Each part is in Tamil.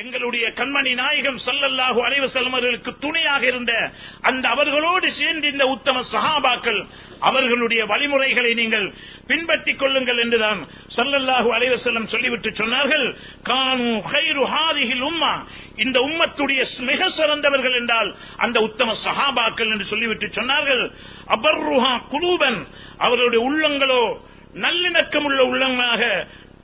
எங்களுடைய கண்மணி நாயகம் சல்லல்லாஹு அலைவு வஸல்லம் துணையாக இருந்த அந்த அவர்களோடு சேர்ந்து இந்த உத்தம சஹாபாக்கள் அவர்களுடைய வழிமுறைகளை நீங்கள் பின்பற்றிக் கொள்ளுங்கள் என்றுதான் சல்லல்லாஹு அலைவு செல்லம் சொல்லிவிட்டு சொன்னார்கள். கானு கைரு உம்மா. இந்த உம்மத்துடைய மிக சிறந்தவர்கள் என்றால் அந்த உத்தம சஹாபாக்கள் என்று சொல்லிவிட்டு சொன்னார்கள். அபர்ருஹா குலூபன். அவர்களுடைய உள்ளங்களோ நல்லிணக்கம் உள்ள உள்ளங்களாக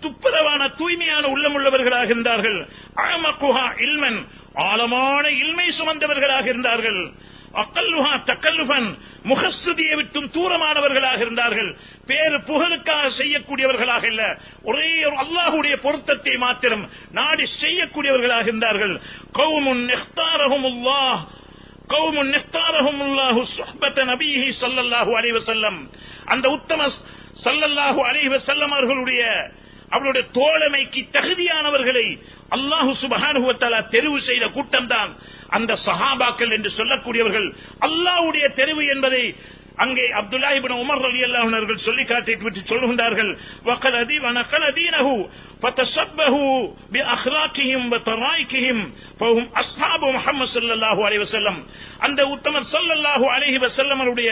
துப்புரவான தூய்மையான உள்ளமுள்ளவர்களாக இருந்தார்கள். அழமக்குஹா இல்மன். ஆழமான இல்மை சுமந்தவர்களாக இருந்தார்கள். அக்கல்லுஹா தக்கல்லுகன் முகஸ்துதியை விட்டும் தூரமானவர்களாக இருந்தார்கள். பேரு புகழுக்காக செய்யக்கூடியவர்களாக இல்ல. ஒரே ஒரு அல்லாஹுடைய பொருத்தத்தை மாத்திரம் நாடி செய்யக்கூடியவர்களாக இருந்தார்கள். கௌமுன் நெஹ்தாரஹுமுல்லாஹ். கௌமுன் நெஹ்தாரஹுமுல்லாஹு சுஹ்பத நபிஹி ஸல்லல்லாஹு அலைஹி அந்த உத்தம சல்லல்லாஹு அலைவசல்லம் அவர்களுடைய அவருடைய தோழமைக்கு தகுதியானவர்களை அல்லாஹு சுபஹானுவத்தாலா தெரிவு செய்த கூட்டம் தான் அந்த சஹாபாக்கள் என்று சொல்லக்கூடியவர்கள் அல்லாஹுடைய தெரிவு என்பதை அங்கே அப்துல்லா இபின் உமர் அலி அல்லாஹர்கள் சொல்லி காட்டிட்டு விட்டு சொல்கின்றார்கள் வக்கலதி வனக்கலதீனஹு பத்தசப்பஹு பி அஹ்லாக்கிஹிம் வத்தராய்க்கிஹிம் பஹும் அஸ்ஹாபு அந்த உத்தமர் ஸல்லல்லாஹு அலைஹி வஸல்லம் அவருடைய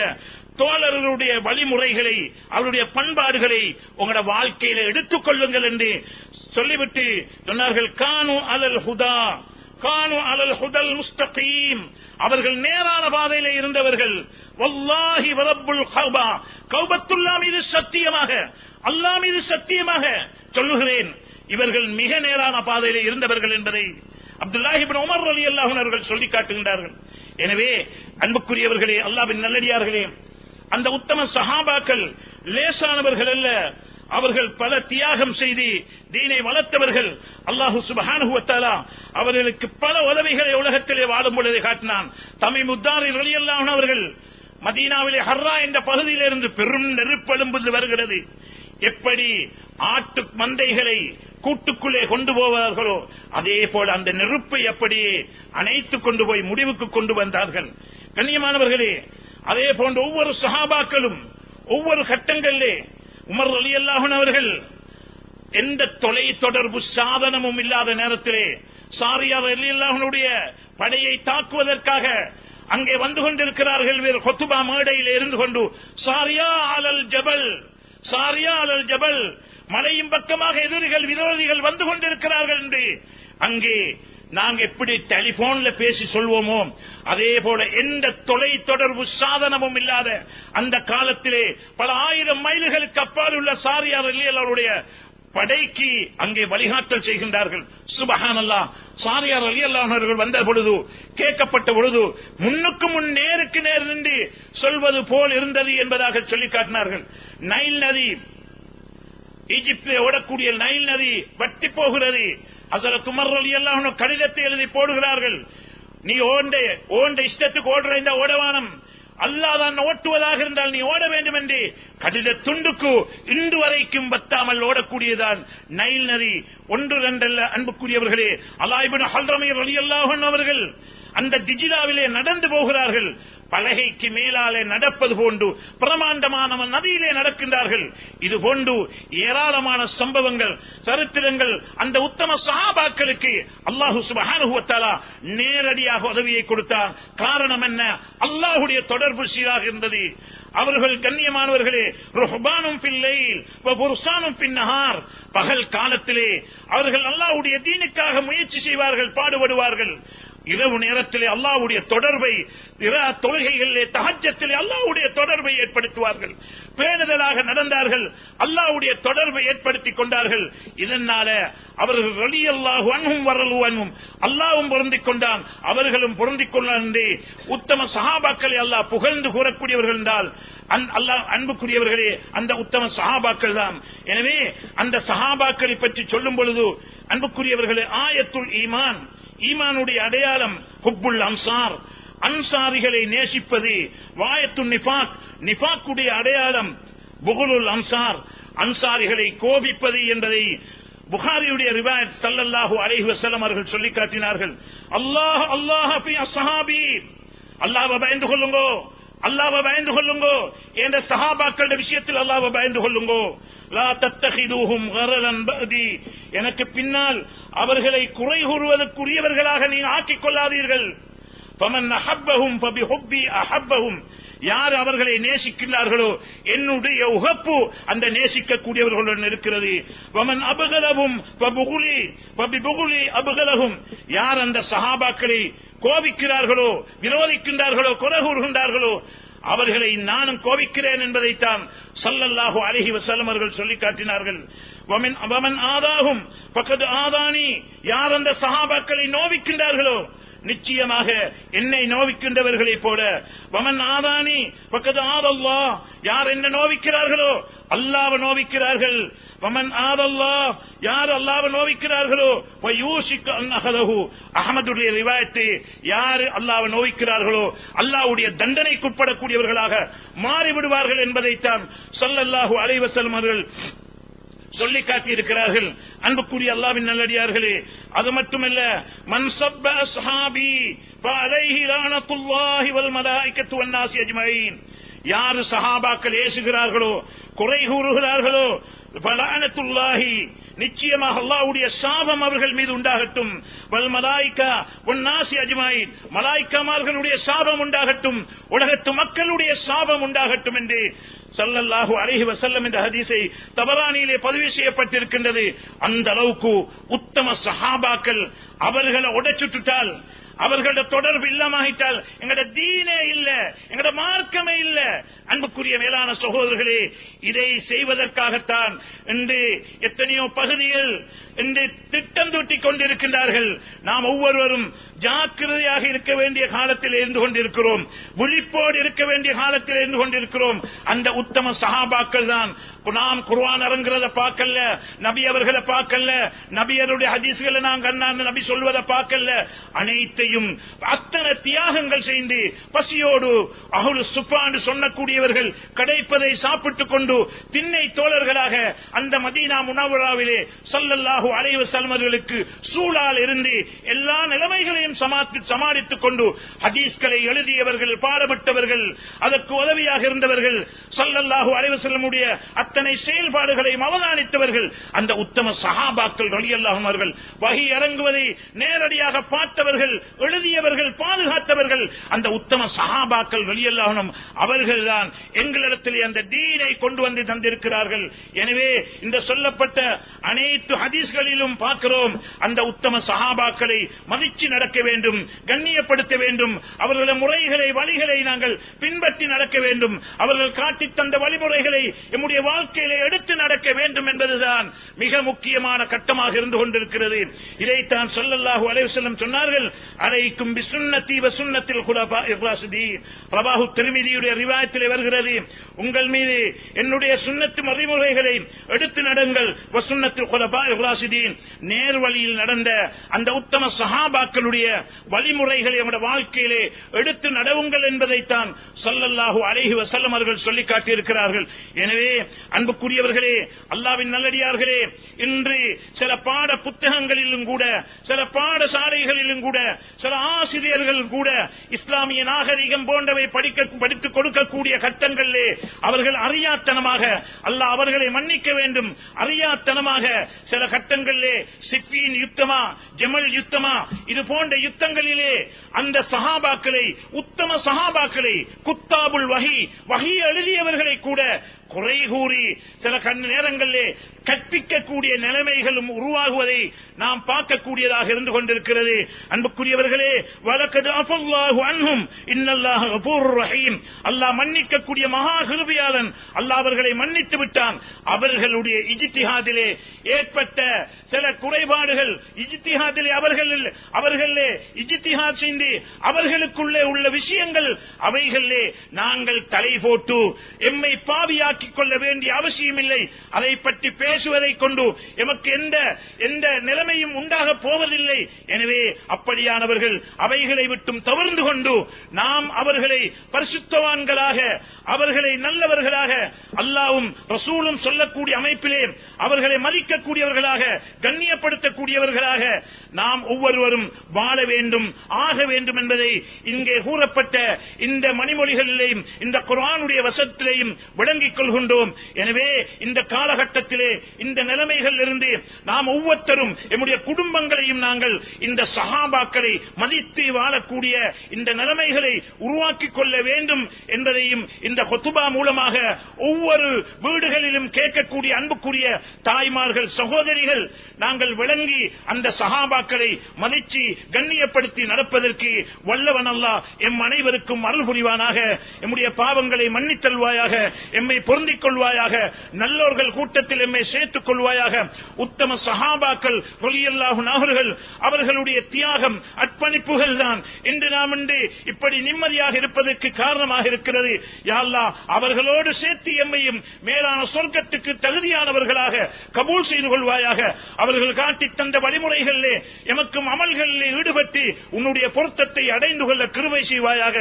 தோழர்களுடைய வழிமுறைகளை அவருடைய பண்பாடுகளை உங்களோட வாழ்க்கையில எடுத்துக் கொள்ளுங்கள் என்று சொல்லிவிட்டு சொன்னார்கள். கானு அலல் ஹுதா கானு அலல் ஹுதல் முஸ்தகீம். அவர்கள் நேரான பாதையில இருந்தவர்கள் வல்லாஹி வரப்புல் கௌபா. கௌபத்துல்லா மீது சத்தியமாக அல்லா மீது சத்தியமாக சொல்லுகிறேன். இவர்கள் மிக நேரான பாதையில இருந்தவர்கள் என்பதை அப்துல்லாஹிபின் உமர் அலி அல்லாஹன் அவர்கள் சொல்லி காட்டுகின்றார்கள். எனவே அன்புக்குரியவர்களே அல்லாவின் நல்லடியார்களே அந்த உத்தம சஹாபாக்கள் லேசானவர்கள் அல்ல. அவர்கள் பல தியாகம் செய்து தீனை வளர்த்தவர்கள். அல்லாஹு சுபஹானுவத்தாலா அவர்களுக்கு பல உதவிகளை உலகத்திலே வாழும் பொழுது காட்டினான். தமிழ் முத்தாரில் வெளியெல்லாம் அவர்கள் மதீனாவிலே ஹர்ரா என்ற பகுதியிலிருந்து பெரும் நெருப்பெலும்பு வருகிறது. எப்படி ஆட்டு மந்தைகளை கூட்டுக்குள்ளே கொண்டு போவார்களோ அதே போல அந்த நெருப்பை அப்படியே அணைத்துக் கொண்டு போய் முடிவுக்கு கொண்டு வந்தார்கள். கண்ணியமானவர்களே அதே போன்ற ஒவ்வொரு சகாபாக்களும் ஒவ்வொரு கட்டங்களிலே உமர் அலி அல்லாஹன் அவர்கள் எந்த தொலை தொடர்பு சாதனமும் இல்லாத நேரத்திலே சாரியார் அலி அல்லாஹனுடைய படையை தாக்குவதற்காக அங்கே வந்து கொண்டிருக்கிறார்கள் வேறு கொத்துபா மேடையில் இருந்து கொண்டு சாரியா அலல் ஜபல் சாரியா அலல் ஜபல் மலையும் பக்கமாக எதிரிகள் விரோதிகள் வந்து கொண்டிருக்கிறார்கள் என்று. அங்கே நாங்க எப்படி டெலிபோன்ல பேசி சொல்வோமோ அதே போல எந்த தொலை தொடர்பு சாதனமும் இல்லாத அந்த காலத்திலே பல ஆயிரம் மைல்களுக்கு அப்பால் உள்ள சாரியார் அவருடைய படைக்கு அங்கே வழிகாட்டல் செய்கின்றார்கள். சுபஹான் அல்லா சாரியார் அலி அல்லாஹர்கள் வந்த பொழுது கேட்கப்பட்ட பொழுது முன்னுக்கு முன் நேருக்கு நேர் நின்று சொல்வது போல் இருந்தது என்பதாக சொல்லி காட்டினார்கள். நைல் நதி ஈஜிப்திலே ஓடக்கூடிய நைல் நதி வட்டி போகிறது. அதில் குமர் அலி அல்லாஹ் கடிதத்தை எழுதி போடுகிறார்கள். நீ ஓண்ட ஓண்ட இஷ்டத்துக்கு ஓடுற இந்த ஓடவானம். அல்லாதான் ஓட்டுவதாக இருந்தால் நீ ஓட வேண்டும் என்று. கடித துண்டுக்கு இன்று வரைக்கும் பத்தாமல் ஓடக்கூடியதான் நைல் நதி. ஒன்று ரெண்டல்ல அன்புக்குரியவர்களே அலாய்பின் ஹல்ரமையர் அலி அவர்கள் அந்த டிஜிலாவிலே நடந்து போகிறார்கள். பலகைக்கு மேலாலே நடப்பது போன்று பிரமாண்டமான நதியிலே நடக்கின்றார்கள். இது போன்று ஏராளமான சம்பவங்கள் சரித்திரங்கள் அந்த உத்தம சகாபாக்களுக்கு அல்லாஹு சுபஹானுவத்தாலா நேரடியாக உதவியை கொடுத்தார். காரணம் என்ன? அல்லாஹுடைய தொடர்பு சீராக இருந்தது. அவர்கள் கண்ணியமானவர்களே ருஹ்பானும் பிள்ளையில் பின்னஹார் பகல் காலத்திலே அவர்கள் அல்லாஹுடைய தீனுக்காக முயற்சி செய்வார்கள் பாடுபடுவார்கள். இரவு நேரத்திலே அல்லாவுடைய தொடர்பை தொழுகைகளிலே தகஜத்திலே அல்லாவுடைய தொடர்பை ஏற்படுத்துவார்கள். பேணுதலாக நடந்தார்கள் அல்லாவுடைய தொடர்பை ஏற்படுத்திக் கொண்டார்கள். இதனால அவர்கள் ரலி அல்லாஹு அன்ஹும் வரலு அல்லாவும் பொருந்திக் கொண்டான் அவர்களும் பொருந்திக் கொண்டே உத்தம சகாபாக்களை அல்லாஹ் புகழ்ந்து கூறக்கூடியவர்கள் என்றால் அல்லாஹ் அன்புக்குரியவர்களே அந்த உத்தம சகாபாக்கள் தான் எனவே அந்த சஹாபாக்களை பற்றி சொல்லும் பொழுது அன்புக்குரியவர்களே ஆயத்துள் ஈமான் ஈமானுடைய அடையாளம் ஹுப்புல் அன்சார். அன்சாரிகளை நேசிப்பது வாயத்து நிபாக் நிபாக்குடைய அடையாளம் புகுலுல் அன்சார். அன்சாரிகளை கோபிப்பது என்பதை புகாரியுடைய ரிவாயத் சல்லல்லாஹு அலைஹி வஸல்லம் அவர்கள் சொல்லி காட்டினார்கள். அல்லாஹ் அல்லாஹ் ஃபி அஸ்ஹாபி அல்லாஹ்வை பயந்து கொள்ளுங்கோ. அல்லாஹ்வை பயந்து கொள்ளுங்கோ. என்ற சஹாபாக்களுடைய விஷயத்தில் அல்லாஹ்வை பயந்து கொள்ளுங்கோ. எனக்கு பின்னால் அவர்களை குறை கூறுவதற்குரியவர்களாக நீங்கள் ஆக்கிக் கொள்ளாதீர்கள். யார் அவர்களை நேசிக்கின்றார்களோ என்னுடைய உகப்பு அந்த நேசிக்கக்கூடியவர்களுடன் இருக்கிறது. வமன் அபுகலவும் அபுகலகும் யார் அந்த சஹாபாக்களை கோபிக்கிறார்களோ விரோதிக்கின்றார்களோ குறை கூறுகின்றார்களோ அவர்களை நானும் கோபிக்கிறேன் என்பதைத்தான் சல்லல்லாஹு அலஹி வசலம் அவர்கள் சொல்லி காட்டினார்கள். ஆதாகும் பக்கத்து ஆதானி யார் அந்த சஹாபாக்களை நோவிக்கின்றார்களோ? நிச்சயமாக என்னை நோவிக்கின்றவர்களைப் போல. வமன் ஆதானி பக்கத்து ஆதல்லா யார் என்ன நோவிக்கிறார்களோ? அல்லாவை நோவிக்கிறார்கள். வமன் ஆதல்லா. யார் அல்லாவை நோவிக்கிறார்களோ? யூசிக்க அன்னகதகு அகமதுடைய ரிவாயத்தை யார் அல்லாவை நோவிக்கிறார்களோ? அல்லாவுடைய தண்டனைக்குட்படக்கூடியவர்களாக மாறிவிடுவார்கள் என்பதைத்தான் சொல்லல்லாஹு அலைவசல்மர்கள் அவர்கள் சொல்லி காட்டியிருக்கிறார்கள். அன்புக்குரிய அல்லாவின் நல்லடியார்களே அது மட்டுமல்ல மன்சப்பி அலைஹிலான குல்லாஹி வல் மலாய்க்கத்து அஜ்மயின். யார் சஹாபாக்கள் ஏசுகிறார்களோ குறை கூறுகிறார்களோ பலானத்துல்லாஹி நிச்சயமாக அல்லாவுடைய சாபம் அவர்கள் மீது உண்டாகட்டும். வல் மலாய்க்கா ஒன்னாசி அஜ்மாயின் மலாய்க்காமார்களுடைய சாபம் உண்டாகட்டும். உலகத்து மக்களுடைய சாபம் உண்டாகட்டும் என்று சல்லல்லாஹு அலைஹி வசல்லம் என்ற ஹதீஸை தபரானியிலே பதிவு செய்யப்பட்டிருக்கின்றது. அந்த அளவுக்கு உத்தம சஹாபாக்கள் அவர்களை உடைச்சுட்டால் அவர்களோட தொடர்பு இல்லாமட்டால் எங்கட தீனே இல்ல எங்கட மார்க்கமே இல்ல. அன்புக்குரிய மேலான சகோதரர்களே இதை செய்வதற்காகத்தான் இன்று எத்தனையோ பகுதிகள் என்று திட்டம் தூட்டிக் கொண்டிருக்கின்றார்கள். நாம் ஒவ்வொருவரும் ஜாக்கிரதையாக இருக்க வேண்டிய காலத்தில் இருந்து கொண்டிருக்கிறோம். விழிப்போடு இருக்க வேண்டிய காலத்தில் இருந்து கொண்டிருக்கிறோம். அந்த உத்தம சகாபாக்கள் தான். நாம் குர்வான் இறங்குறத பார்க்கல நபி அவர்களை பார்க்கல நபியருடைய ஹதீஸ்களை நாங்க அண்ணாந்து நபி சொல்வதை பார்க்கல. அனைத்தையும் அத்தனை தியாகங்கள் செய்து பசியோடு அகுலு சுப்பாண்டு சொன்னக்கூடியவர்கள் கிடைப்பதை சாப்பிட்டுக் கொண்டு திண்ணை தோழர்களாக அந்த மதீனா உணவுழாவிலே சொல்லல்லாஹு அலைவு செல்மர்களுக்கு சூழால் இருந்து எல்லா நிலைமைகளையும் சமாளித்துக் கொண்டு ஹதீஸ்களை எழுதியவர்கள் பாடப்பட்டவர்கள் அதற்கு உதவியாக இருந்தவர்கள் சல்லல்லாஹு அலைவு செல்லமுடைய அத்தனை செயல்பாடுகளையும் அவதானித்தவர்கள் அந்த உத்தம சகாபாக்கள் வழியல்லாகும் அவர்கள் வகை இறங்குவதை நேரடியாக பார்த்தவர்கள் எழுதியவர்கள் பாதுகாத்தவர்கள் அந்த உத்தம சகாபாக்கள் வெளியல்லாகணும் அவர்கள்தான் எங்களிடத்தில் அந்த தீனை கொண்டு வந்து தந்திருக்கிறார்கள். எனவே இந்த சொல்லப்பட்ட அனைத்து ஹதீஸ் ஹதீஸ்களிலும் பார்க்கிறோம். அந்த உத்தம சகாபாக்களை மதிச்சு நடக்க வேண்டும் கண்ணியப்படுத்த வேண்டும். அவர்களது முறைகளை வழிகளை நாங்கள் பின்பற்றி நடக்க வேண்டும். அவர்கள் காட்டி தந்த வழிமுறைகளை எம்முடைய வாழ்க்கையில எடுத்து நடக்க வேண்டும் என்பதுதான் மிக முக்கியமான கட்டமாக இருந்து கொண்டிருக்கிறது. இதைத்தான் சொல்லல்லாஹு அலைவசல்லம் சொன்னார்கள் அரைக்கும் பிசுன்னத்தி குலபா பிரபாஹு திருமிதியுடைய ரிவாயத்தில் வருகிறது உங்கள் மீது என்னுடைய சுண்ணத்து மறைமுறைகளை எடுத்து நடங்கள். வசுன்னத்தில் குலபா இப்ராசுதீன் நேர் வழியில் நடந்த அந்த உத்தம சஹாபாக்களுடைய வழிமுறைகளை நம்முடைய வாழ்க்கையிலே எடுத்து நடவுங்கள் என்பதைத்தான் சொல்லல்லாஹு அழகி வசல்லம் அவர்கள் சொல்லி காட்டியிருக்கிறார்கள். எனவே அன்புக்குரியவர்களே அல்லாவின் நல்லடியார்களே இன்று சில பாட புத்தகங்களிலும் கூட சில பாடசாலைகளிலும் கூட சில ஆசிரியர்கள் கூட இஸ்லாமிய நாகரிகம் போன்றவை படிக்க படித்துக் கொடுக்கக்கூடிய கட்டங்களிலே அவர்கள் அறியாத்தனமாக அல்ல அவர்களை மன்னிக்க வேண்டும். அறியாத்தனமாக சில கட்ட யுத்தங்களிலே சிப்பியின் யுத்தமா ஜெமல் யுத்தமா இது போன்ற யுத்தங்களிலே அந்த சஹாபாக்களை உத்தம சஹாபாக்களை குத்தாபுல் வகி வகி எழுதியவர்களை கூட குறை கூறி சில கண் நேரங்களிலே கற்பிக்கக்கூடிய நிலைமைகளும் உருவாகுவதை நாம் பார்க்கக்கூடியதாக இருந்து கொண்டிருக்கிறது. அன்புக்குரியவர்களே வழக்கது அஃபல்லாஹு அன்ஹும் இன்னல்லாஹ் கஃபூருர் ரஹீம். அல்லாஹ் மன்னிக்கக்கூடிய மகா கிருபியாளன் அல்லாஹ் அவர்களை மன்னித்து விட்டான். அவர்களுடைய இஜித்திஹாதிலே ஏற்பட்ட சில குறைபாடுகள் இஜித்திஹாதிலே அவர்கள் அவர்களே இஜித்திஹாத் செய்து அவர்களுக்குள்ளே உள்ள விஷயங்கள் அவைகளிலே நாங்கள் தலை போட்டு எம்மை உருவாக்கிக் கொள்ள வேண்டிய அவசியம் இல்லை அதை பற்றி பேசுவதை கொண்டு எமக்கு எந்த எந்த நிலைமையும் உண்டாக போவதில்லை. எனவே அப்படியானவர்கள் அவைகளை விட்டும் தவிர்ந்து கொண்டு நாம் அவர்களை பரிசுத்தவான்களாக அவர்களை நல்லவர்களாக அல்லாவும் ரசூலும் சொல்லக்கூடிய அமைப்பிலே அவர்களை மதிக்கக்கூடியவர்களாக கண்ணியப்படுத்தக்கூடியவர்களாக நாம் ஒவ்வொருவரும் வாழ வேண்டும் ஆக வேண்டும் என்பதை இங்கே கூறப்பட்ட இந்த மணிமொழிகளிலேயும் இந்த குரானுடைய வசத்திலேயும் விளங்கிக் கொள்கின்றோம். எனவே இந்த காலகட்டத்திலே இந்த நிலைமைகள் இருந்து நாம் ஒவ்வொருத்தரும் எம்முடைய குடும்பங்களையும் நாங்கள் இந்த சகாபாக்களை மதித்து வாழக்கூடிய இந்த நிலைமைகளை உருவாக்கிக் கொள்ள வேண்டும் என்பதையும் இந்த கொத்துபா மூலமாக ஒவ்வொரு வீடுகளிலும் கேட்கக்கூடிய அன்புக்குரிய தாய்மார்கள் சகோதரிகள் நாங்கள் விளங்கி அந்த சகாபாக்களை மதிச்சு கண்ணியப்படுத்தி நடப்பதற்கு வல்லவன் அல்லா எம் அனைவருக்கும் அருள் புரிவானாக. எம்முடைய பாவங்களை மன்னித்தல்வாயாக. எம்மை பொருந்த பொருந்திக் கொள்வாயாக நல்லோர்கள் கூட்டத்தில் எம்மை சேர்த்துக் கொள்வாயாக. உத்தம சஹாபாக்கள் ரலியல்லாஹு நாகர்கள் அவர்களுடைய தியாகம் அர்ப்பணிப்புகள் தான். இன்று நாம் இன்று இப்படி நிம்மதியாக இருப்பதற்கு காரணமாக இருக்கிறது. யாழ்லா அவர்களோடு சேர்த்து எம்மையும் மேலான சொர்க்கத்துக்கு தகுதியானவர்களாக கபூல் செய்து கொள்வாயாக. அவர்கள் காட்டி தந்த வழிமுறைகளிலே எமக்கும் அமல்களிலே ஈடுபட்டு உன்னுடைய பொருத்தத்தை அடைந்து கொள்ள கிருவை செய்வாயாக.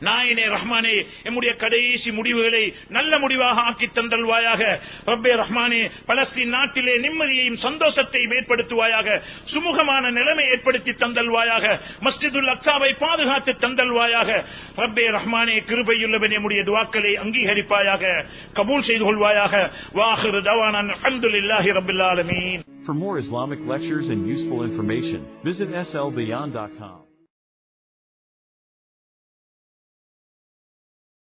நாயனே ரஹ்மானே எம்முடைய கடைசி முடிவுகளை நல்ல முடிவாக ஆக்கி தந்தல்வாயாக. ரப்பே ரஹ்மானே பலஸ்தீன் நாட்டிலே நிம்மதியையும் சந்தோஷத்தையும் ஏற்படுத்துவாயாக சுமூகமான நிலைமை ஏற்படுத்தி தந்தல்வாயாக. மஸ்ஜிதுல் அக்சாவை பாதுகாத்து தந்தல்வாயாக. ரப்பே ரஹ்மானே கிருபையுள்ளவன் எம்முடைய துவாக்களை அங்கீகரிப்பாயாக. கபூல் செய்து கொள்வாயாக. வாஹிரு தவானான் அல்ஹம்துலில்லாஹி ரப்பில் ஆலமீன். For more Islamic lectures and useful information, visit slbeyond.com.